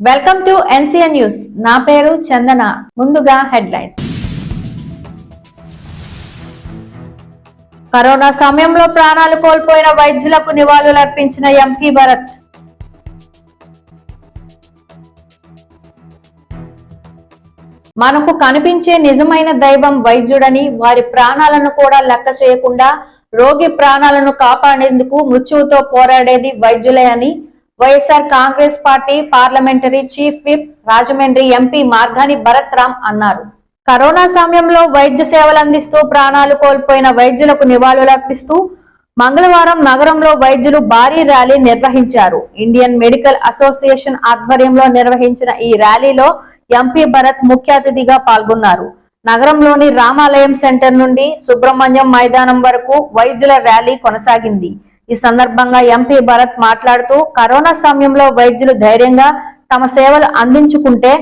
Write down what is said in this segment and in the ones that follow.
Welcome to NCN news నా పేరు చందన. ముందుగా హెడ్లైన్స్ కరోనా సమయంలో ప్రాణాలు కోల్పోయిన వైద్యులకు నివాళులర్పించిన ఎంపీ భరత్ మనకు కనిపించే నిజమైన దైవం వైద్యుడని వారి ప్రాణాలను కూడా లెక్క చేయకుండా రోగి ప్రాణాలను కాపాడేందుకు మృత్యువుతో పోరాడేది వైద్యులే అని YSR Congress party parliamentary chief whip Rajahmundry MP Margani Bharat Ram అన్నారు. కరోనా సమయంలో వైద్య సేవలు అందిస్తూ ప్రాణాలు కోల్పోయిన వైద్యులకు నివాళులర్పిస్తూ మంగళవారం నగరంలో వైద్యులు భారీ ర్యాలీ నిర్వహించారు. ఇండియన్ మెడికల్ అసోసియేషన్ ఆధ్వర్యంలో నిర్వహించిన ఈ ర్యాలీలో ఎంపీ భరత్ ముఖ్య అతిథిగా పాల్గొన్నారు. నగరంలోని రామాలయం సెంటర్ నుండి సుబ్రహ్మణ్యం మైదానం వరకు వైద్యుల ర్యాలీ కొనసాగింది. ఈ సందర్భంగా ఎంపీ భరత్ మాట్లాడుతూ కరోనా సమయంలో వైద్యులు ధైర్యంగా తమ సేవలు అందించుకుంటే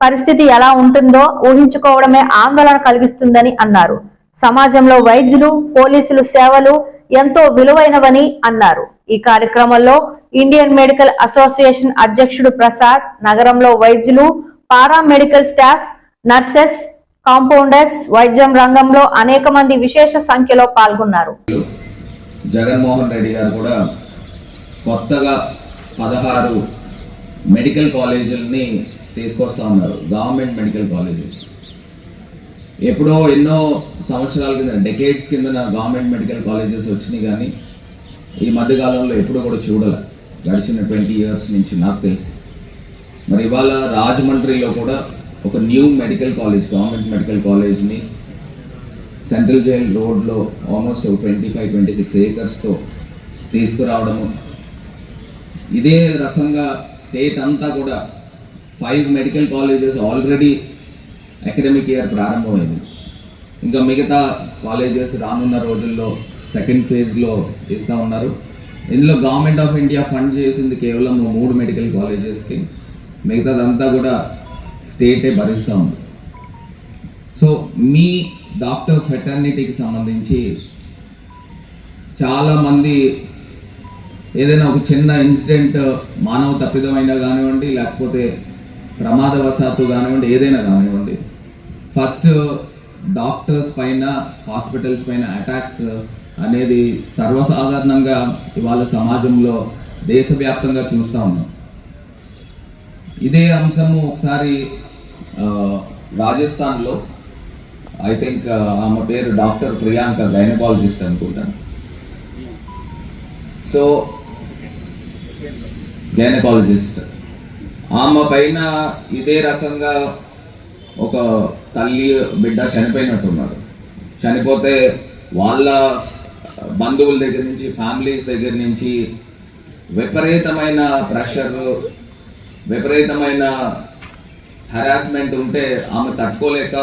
పరిస్థితి ఎలా ఉంటుందో ఊహించుకోవడమే ఆందోళన కలిగిస్తుందని అన్నారు. సమాజంలో వైద్యులు పోలీసులు సేవలు ఎంతో విలువైనవని అన్నారు. ఈ కార్యక్రమంలో ఇండియన్ మెడికల్ అసోసియేషన్ అధ్యక్షుడు ప్రసాద్ నగరంలో వైద్యులు para medical staff nurses compounders వైద్యం రంగంలో అనేక మంది విశేష సంఖ్యలో పాల్గొన్నారు. జగన్మోహన్ రెడ్డి గారు కూడా కొత్తగా పదహారు మెడికల్ కాలేజీలని తీసుకొస్తా ఉన్నారు గవర్నమెంట్ మెడికల్ కాలేజెస్. ఎప్పుడో ఎన్నో సంవత్సరాల కింద డెకేడ్స్ కింద గవర్నమెంట్ మెడికల్ కాలేజెస్ వచ్చినాయి కానీ ఈ మధ్యకాలంలో ఎప్పుడు కూడా చూడాల. గడిచిన ట్వంటీ ఇయర్స్ నుంచి నాకు తెలిసి. మరి ఇవాళ రాజమండ్రిలో కూడా ఒక new medical college government medical కాలేజ్ని central jail రోడ్లో ఆల్మోస్ట్ ఒక ట్వంటీ ఫైవ్ ట్వంటీ సిక్స్ ఏకర్స్తో తీసుకురావడము. ఇదే రకంగా స్టేట్ అంతా కూడా five medical colleges already academic year ప్రారంభమైంది. ఇంకా మిగతా కాలేజెస్ రానున్న రోజుల్లో సెకండ్ ఫేజ్లో ఇస్తూ ఉన్నారు. ఇందులో గవర్నమెంట్ ఆఫ్ ఇండియా ఫండ్ చేసింది కేవలం మూడు మెడికల్ కాలేజెస్కి. మిగతాదంతా కూడా స్టేటే భరిస్తూ ఉంది. సో మీ డాక్టర్ ఫెటర్నిటీకి సంబంధించి చాలామంది ఏదైనా ఒక చిన్న ఇన్సిడెంట్ మానవ తప్పిదమైనా కానివ్వండి లేకపోతే ప్రమాదవశాత్తు కానివ్వండి ఏదైనా కానివ్వండి ఫస్ట్ డాక్టర్స్ పైన హాస్పిటల్స్ పైన అటాక్స్ అనేది సర్వసాధారణంగా ఇవాళ సమాజంలో దేశవ్యాప్తంగా చూస్తూ ఉన్నాం. ఇదే అంశము ఒకసారి రాజస్థాన్లో ఐ థింక్ uh, ఆమె పేరు డాక్టర్ ప్రియాంక గైనకాలజిస్ట్ అనుకుంటాను సో గైనకాలజిస్ట్ ఆమె పైన ఇదే రకంగా ఒక తల్లి బిడ్డ చనిపోయినట్టున్నారు. చనిపోతే వాళ్ళ బంధువుల దగ్గర నుంచి ఫ్యామిలీస్ దగ్గర నుంచి విపరీతమైన ప్రెషర్ విపరీతమైన హరాస్మెంట్ ఉంటే ఆమె తట్టుకోలేక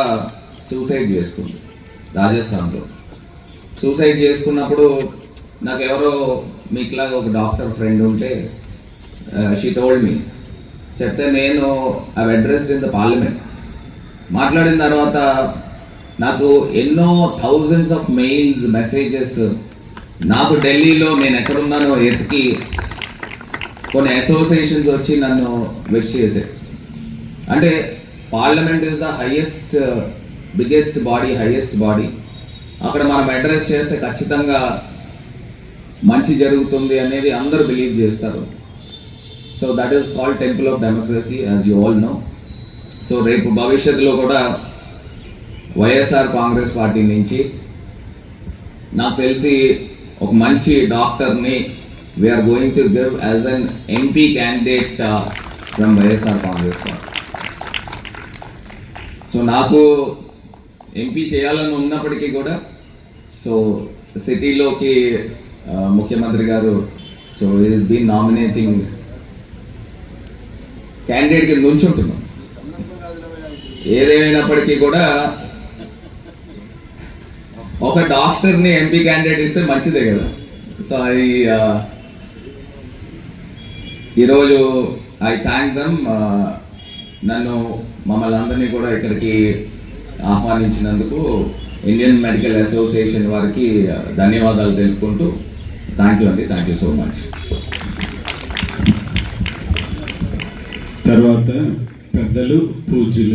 సూసైడ్ చేసుకుంది. రాజస్థాన్లో. సూసైడ్ చేసుకున్నప్పుడు నాకు ఎవరో మీకులాగా ఒక డాక్టర్ ఫ్రెండ్ ఉంటే షీ టోల్డ్ మీ చెప్తే నేను ఆ అడ్రస్డ్ ఇన్ ద పార్లమెంట్ మాట్లాడిన తర్వాత నాకు ఎన్నో థౌజండ్స్ ఆఫ్ మెయిల్స్ మెసేజెస్ నాకు ఢిల్లీలో నేను ఎక్కడున్నానో ఎతికి కొన్ని అసోసియేషన్స్ వచ్చి నన్ను విష్ చేసే అంటే parliament is the highest biggest body highest body అక్కడ మనం అడ్రస్ చేస్తే ఖచ్చితంగా మంచి జరుగుతుంది అనేది అందరూ బిలీవ్ చేస్తారు. So that is called temple of democracy as you all know so రేపు భవిష్యత్తులో కూడా వైఎస్ఆర్ కాంగ్రెస్ పార్టీ నుంచి నాకు తెలిసి ఒక మంచి డాక్టర్ని we are going to give as an MP candidate from YSR Congress party. So నాకు ఎంపీ చేయాలని ఉన్నప్పటికీ కూడా సో సిటీలోకి ముఖ్యమంత్రి గారు సో ఈస్ బీన్ నామినేటింగ్ క్యాండిడేట్కి నుంచుంటున్నాం. ఏదేమైనప్పటికీ కూడా ఒక డాక్టర్ని ఎంపీ క్యాండిడేట్ ఇస్తే మంచిదే కదా. సో ఐ ఈరోజు ఐ థ్యాంక్ దమ్ నన్ను మమ్మల్ని అందరినీ కూడా ఇక్కడికి ఆహ్వానించినందుకు ఇండియన్ మెడికల్ అసోసియేషన్ వారికి ధన్యవాదాలు తెలుపుకుంటూ థ్యాంక్ యూ అండి. థ్యాంక్ యూ సో మచ్ తర్వాత పెద్దలు పూజలు